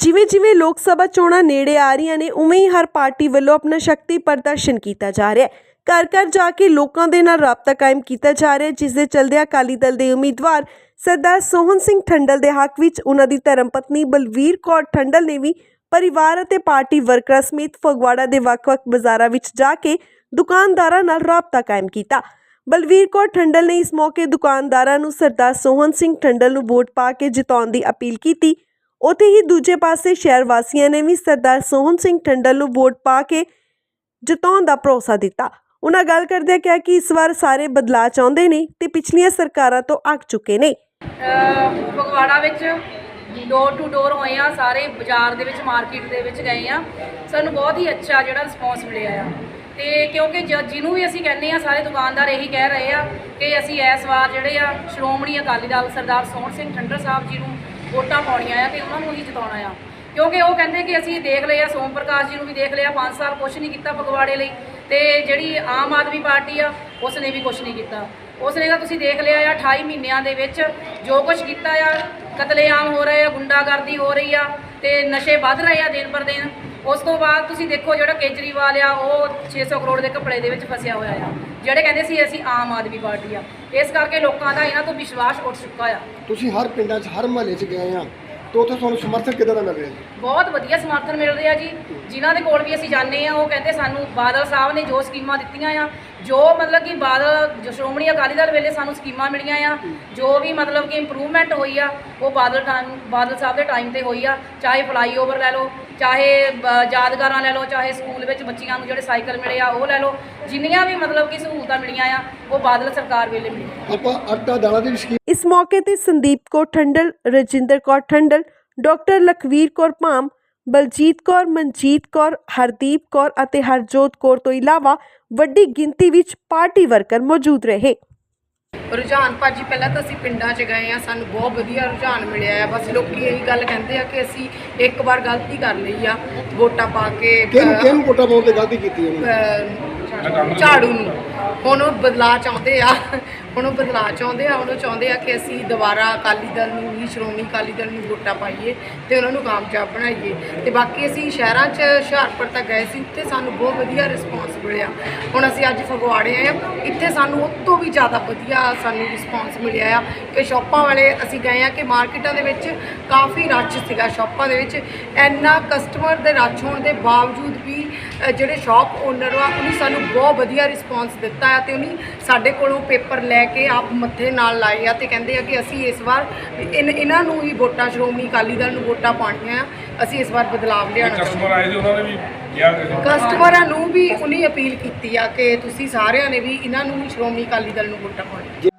ਜਿਵੇਂ ਜਿਵੇਂ ਲੋਕ ਸਭਾ ਚੋਣਾਂ ਨੇੜੇ ਆ ਰਹੀਆਂ ਨੇ, ਉਵੇਂ ਹੀ ਹਰ ਪਾਰਟੀ ਵੱਲੋਂ ਆਪਣਾ ਸ਼ਕਤੀ ਪ੍ਰਦਰਸ਼ਨ ਕੀਤਾ ਜਾ ਰਿਹਾ ਹੈ। ਘਰ ਘਰ ਜਾ ਕੇ ਲੋਕਾਂ ਦੇ ਨਾਲ ਰਾਬਤਾ ਕਾਇਮ ਕੀਤਾ ਜਾ ਰਿਹਾ ਹੈ, ਜਿਸ ਦੇ ਚਲਦਿਆਂ ਅਕਾਲੀ ਦਲ ਦੇ ਉਮੀਦਵਾਰ ਸਰਦਾਰ ਸੋਹਨ ਸਿੰਘ ਠੰਡਲ ਦੇ ਹੱਕ ਵਿੱਚ ਉਹਨਾਂ ਦੀ ਧਰਮ ਪਤਨੀ ਬਲਵੀਰ ਕੌਰ ਠੰਡਲ ਨੇ ਵੀ ਪਰਿਵਾਰ ਅਤੇ ਪਾਰਟੀ ਵਰਕਰਾਂ ਸਮੇਤ ਫਗਵਾੜਾ ਦੇ ਵੱਖ-ਵੱਖ ਬਾਜ਼ਾਰਾਂ ਵਿੱਚ ਜਾ ਕੇ ਦੁਕਾਨਦਾਰਾਂ ਨਾਲ ਰਾਬਤਾ ਕਾਇਮ ਕੀਤਾ। ਬਲਵੀਰ ਕੌਰ ਠੰਡਲ ਨੇ ਇਸ ਮੌਕੇ ਦੁਕਾਨਦਾਰਾਂ ਨੂੰ ਸਰਦਾਰ ਸੋਹਨ ਸਿੰਘ ਠੰਡਲ ਨੂੰ ਵੋਟ ਪਾ ਕੇ ਜਿਤਾਉਣ ਦੀ ਅਪੀਲ ਕੀਤੀ। ਉੱਥੇ ਹੀ ਦੂਜੇ ਪਾਸੇ ਸ਼ਹਿਰ ਵਾਸੀਆਂ ਨੇ ਵੀ ਸਰਦਾਰ ਸੋਹਣ ਸਿੰਘ ਠੰਡਲ ਨੂੰ ਵੋਟ ਪਾ ਕੇ ਜਿਤਾਉਣ ਦਾ ਭਰੋਸਾ ਦਿੱਤਾ। ਉਹਨਾਂ ਗੱਲ ਕਰਦਿਆਂ ਕਿਹਾ ਕਿ ਇਸ ਵਾਰ ਸਾਰੇ ਬਦਲਾਅ ਚਾਹੁੰਦੇ ਨੇ ਤੇ ਪਿਛਲੀਆਂ ਸਰਕਾਰਾਂ ਤੋਂ ਅੱਕ ਚੁੱਕੇ ਨੇ। ਫਗਵਾੜਾ ਵਿੱਚ ਡੋਰ ਟੂ ਡੋਰ ਹੋਏ ਆ, ਸਾਰੇ ਬਾਜ਼ਾਰ ਦੇ ਵਿੱਚ ਮਾਰਕੀਟ ਦੇ ਵਿੱਚ ਗਏ ਆ। ਸਾਨੂੰ ਬਹੁਤ ਹੀ ਅੱਛਾ ਜਿਹੜਾ ਰਿਸਪੌਂਸ ਮਿਲਿਆ ਆ। ਤੇ ਕਿਉਂਕਿ ਜ- ਜਿਹਨੂੰ ਵੀ ਅਸੀਂ ਕਹਿੰਦੇ ਆ, ਸਾਰੇ ਦੁਕਾਨਦਾਰ ਇਹੀ ਕਹਿ ਰਹੇ ਆ ਕਿ ਅਸੀਂ ਇਸ ਵਾਰ ਜਿਹੜੇ ਆ, ਸ਼੍ਰੋਮਣੀ ਅਕਾਲੀ ਦਲ ਸਰਦਾਰ ਸੋਹਣ ਸਿੰਘ ਠੰਡਰ ਸਾਹਿਬ ਜੀ ਨੂੰ ਵੋਟਾਂ ਪਾਉਣੀਆਂ ਆ ਤੇ ਉਹਨਾਂ ਨੂੰ ਹੀ ਜਿਤਾਉਣਾ ਆ। ਕਿਉਂਕਿ ਉਹ ਕਹਿੰਦੇ ਕਿ ਅਸੀਂ ਦੇਖ ਲਏ ਆ ਸੋਮ ਪ੍ਰਕਾਸ਼ ਜੀ ਨੂੰ ਵੀ ਦੇਖ ਲਿਆ 5 ਸਾਲ ਕੁਝ ਨਹੀਂ ਕੀਤਾ ਫਗਵਾੜੇ ਲਈ। ਤੇ ਜਿਹੜੀ ਆਮ ਆਦਮੀ ਪਾਰਟੀ ਆ ਉਸ ਨੇ ਵੀ ਕੁਝ ਨਹੀਂ ਕੀਤਾ। ਉਸ ਨੇ ਤਾਂ ਤੁਸੀਂ ਦੇਖ ਲਿਆ ਆ 28 ਮਹੀਨਿਆਂ ਦੇ ਵਿੱਚ ਜੋ ਕੁਝ ਕੀਤਾ ਆ, ਕਤਲੇਆਮ ਹੋ ਰਹੇ ਆ, ਗੁੰਡਾਗਰਦੀ ਹੋ ਰਹੀ ਆ ਤੇ ਨਸ਼ੇ ਵੱਧ ਰਹੇ ਆ ਦਿਨ ਪਰ ਦਿਨ। ਉਸ ਤੋਂ ਬਾਅਦ ਤੁਸੀਂ ਦੇਖੋ ਜਿਹੜਾ ਕੇਜਰੀਵਾਲ ਆ ਉਹ 600 ਕਰੋੜ ਦੇ ਕੱਪੜੇ ਦੇ ਵਿੱਚ ਫਸਿਆ ਹੋਇਆ ਆ। ਜਿਹੜੇ ਕਹਿੰਦੇ ਸੀ ਅਸੀਂ ਆਮ ਆਦਮੀ ਪਾਰਟੀ ਆ। ਇਸ ਕਰਕੇ ਲੋਕਾਂ ਦਾ ਇਹਨਾਂ ਤੋਂ ਵਿਸ਼ਵਾਸ ਉੱਠ ਚੁੱਕਾ ਆ। ਤੁਸੀਂ ਹਰ ਪਿੰਡਾਂ 'ਚ ਹਰ ਮਹੱਲੇ 'ਚ ਗਏ ਆ ਤਾਂ ਉੱਥੇ ਤੁਹਾਨੂੰ ਸਮਰਥਨ ਕਿੱਦਾਂ ਦਾ ਮਿਲ ਰਿਹਾ ਜੀ? ਬਹੁਤ ਵਧੀਆ ਸਮਰਥਨ ਮਿਲ ਰਿਹਾ ਜੀ। ਜਿਨ੍ਹਾਂ ਦੇ ਕੋਲ ਵੀ ਅਸੀਂ ਜਾਂਦੇ ਆ ਉਹ ਕਹਿੰਦੇ ਸਾਨੂੰ ਬਾਦਲ ਸਾਹਿਬ ਨੇ ਜੋ ਸਕੀਮਾਂ ਦਿੱਤੀਆਂ ਆ ਜੋ ਮਤਲਬ ਕਿ ਬਾਦਲ ਜੋ ਸ਼੍ਰੋਮਣੀ ਅਕਾਲੀ ਦਲ ਵੇਲੇ ਸਾਨੂੰ ਸਕੀਮਾਂ ਮਿਲੀਆਂ ਆ ਜੋ ਵੀ ਮਤਲਬ ਕਿ ਇੰਪਰੂਵਮੈਂਟ ਹੋਈ ਆ ਉਹ ਬਾਦਲ ਟਾਈਮ ਬਾਦਲ ਸਾਹਿਬ ਦੇ ਟਾਈਮ ਤੇ ਹੋਈ ਆ। ਚਾਹੇ ਫਲਾਈਓਵਰ ਲੈ ਲਓ ਚਾਹੇ ਯਾਦਗਾਰਾਂ ਲੈ ਲਓ ਚਾਹੇ ਸਕੂਲ ਵਿੱਚ ਬੱਚਿਆਂ ਨੂੰ ਜਿਹੜੇ ਸਾਈਕਲ ਮਿਲੇ ਆ ਉਹ ਲੈ ਲਓ ਜਿੰਨੀਆਂ ਵੀ ਮਤਲਬ ਕਿ ਸਹੂਲਤਾਂ ਮਿਲੀਆਂ ਆ ਉਹ ਬਾਦਲ ਸਰਕਾਰ ਵੇਲੇ ਮਿਲੀਆਂ। ਆਪਾਂ ਆਟਾ ਦਾਲਾਂ ਦੀ ਸਕੀਮ ਇਸ ਮੌਕੇ ਤੇ ਸੰਦੀਪ ਕੌਰ ਠੰਡਲ ਰਜਿੰਦਰ ਕੌਰ ਠੰਡਲ ਡਾਕਟਰ ਲਖਵੀਰ ਕੌਰ ਭਾਮ ਬਲਜੀਤ ਕੌਰ ਮਨਜੀਤ ਕੌਰ ਹਰਦੀਪ ਕੌਰ ਅਤੇ ਹਰਜੋਤ ਕੌਰ ਤੋਂ ਇਲਾਵਾ ਵੱਡੀ ਗਿਣਤੀ ਵਿੱਚ ਪਾਰਟੀ ਵਰਕਰ ਮੌਜੂਦ ਰਹੇ। ਰੁਝਾਨ ਭਾਜੀ ਪਹਿਲਾਂ ਤਾਂ ਅਸੀਂ ਪਿੰਡਾਂ 'ਚ ਗਏ ਆ ਸਾਨੂੰ ਬਹੁਤ ਵਧੀਆ ਰੁਝਾਨ ਮਿਲਿਆ ਆ। ਬਸ ਲੋਕੀ ਇਹੀ ਗੱਲ ਕਹਿੰਦੇ ਆ ਕਿ ਅਸੀਂ ਇੱਕ ਵਾਰ ਗਲਤੀ ਕਰ ਲਈ ਆ ਵੋਟਾਂ ਪਾ ਕੇ ਕਿਹਨੂੰ ਕਿਹਨੂੰ ਵੋਟਾਂ ਪਾਉਣ ਤੇ ਗਲਤੀ ਕੀਤੀ ਉਹਨੇ? ਝਾੜੂ ਨੂੰ। ਹੁਣ ਉਹ ਬਦਲਾਅ ਚਾਹੁੰਦੇ ਆ ਹੁਣ ਉਹ ਬਦਲਾਅ ਚਾਹੁੰਦੇ ਆ ਉਹਨੂੰ ਚਾਹੁੰਦੇ ਆ ਕਿ ਅਸੀਂ ਦੁਬਾਰਾ ਅਕਾਲੀ ਦਲ ਨੂੰ ਹੀ ਸ਼੍ਰੋਮਣੀ ਅਕਾਲੀ ਦਲ ਨੂੰ ਵੋਟਾਂ ਪਾਈਏ ਤੇ ਉਹਨਾਂ ਨੂੰ ਕਾਮਯਾਬ ਬਣਾਈਏ। ਤੇ ਬਾਕੀ ਅਸੀਂ ਸ਼ਹਿਰਾਂ 'ਚ ਹੁਸ਼ਿਆਰਪੁਰ ਤੱਕ ਗਏ ਸੀ ਉੱਥੇ ਸਾਨੂੰ ਬਹੁਤ ਵਧੀਆ ਰਿਸਪੌਂਸ ਮਿਲਿਆ। ਹੁਣ ਅਸੀਂ ਅੱਜ ਫਗਵਾੜੇ ਆਏ ਆ ਇੱਥੇ ਸਾਨੂੰ ਉਹ ਤੋਂ ਵੀ ਜ਼ਿਆਦਾ ਵਧੀਆ ਸਾਨੂੰ ਰਿਸਪੌਂਸ ਮਿਲਿਆ ਆ ਕਿ ਸ਼ਾਪਾਂ ਵਾਲੇ ਅਸੀਂ ਗਏ ਆ ਕਿ ਮਾਰਕੀਟਾਂ ਦੇ ਵਿੱਚ ਕਾਫੀ ਰੱਛ ਸੀਗਾ ਸ਼ਾਪਾਂ ਦੇ ਵਿੱਚ। ਇੰਨਾ ਕਸਟਮਰ ਦੇ ਰੱਛ ਹੋਣ ਦੇ ਬਾਵਜੂਦ ਵੀ ਜਿਹੜੇ ਸ਼ਾਪ ਓਨਰ ਆ ਉਹਨੇ ਸਾਨੂੰ ਬਹੁਤ ਵਧੀਆ ਰਿਸਪੌਂਸ ਦਿੱਤਾ ਆ ਤੇ ਉਹਨੇ ਸਾਡੇ ਕੋਲੋਂ ਪੇਪਰ ਲੈ ਕੇ ਆਪ ਮੱਥੇ ਨਾਲ ਲਾਏ ਆ ਤੇ ਕਹਿੰਦੇ ਆ ਕਿ ਅਸੀਂ ਇਸ ਵਾਰ ਇਹਨਾਂ ਨੂੰ ਹੀ ਵੋਟਾਂ ਸ਼੍ਰੋਮਣੀ ਅਕਾਲੀ ਦਲ ਨੂੰ ਵੋਟਾਂ ਪਾਉਣੀਆਂ ਆ ਅਸੀਂ ਇਸ ਵਾਰ ਬਦਲਾਵ ਲਿਆਉਣਾ ਚਾਹੁੰਦੇ ਕਸਟਮਰ ਆਏ ਸੀ ਉਹਨਾਂ ਨੇ ਵੀ ਕਸਟਮਰਾਂ ਨੂੰ ਵੀ ਉਹਨੇ ਅਪੀਲ ਕੀਤੀ ਆ ਕਿ ਤੁਸੀਂ ਸਾਰਿਆਂ ਨੇ ਵੀ ਇਹਨਾਂ ਨੂੰ ਸ਼੍ਰੋਮਣੀ ਅਕਾਲੀ ਦਲ ਨੂੰ ਵੋਟਾਂ ਪਾਉਣੀਆਂ।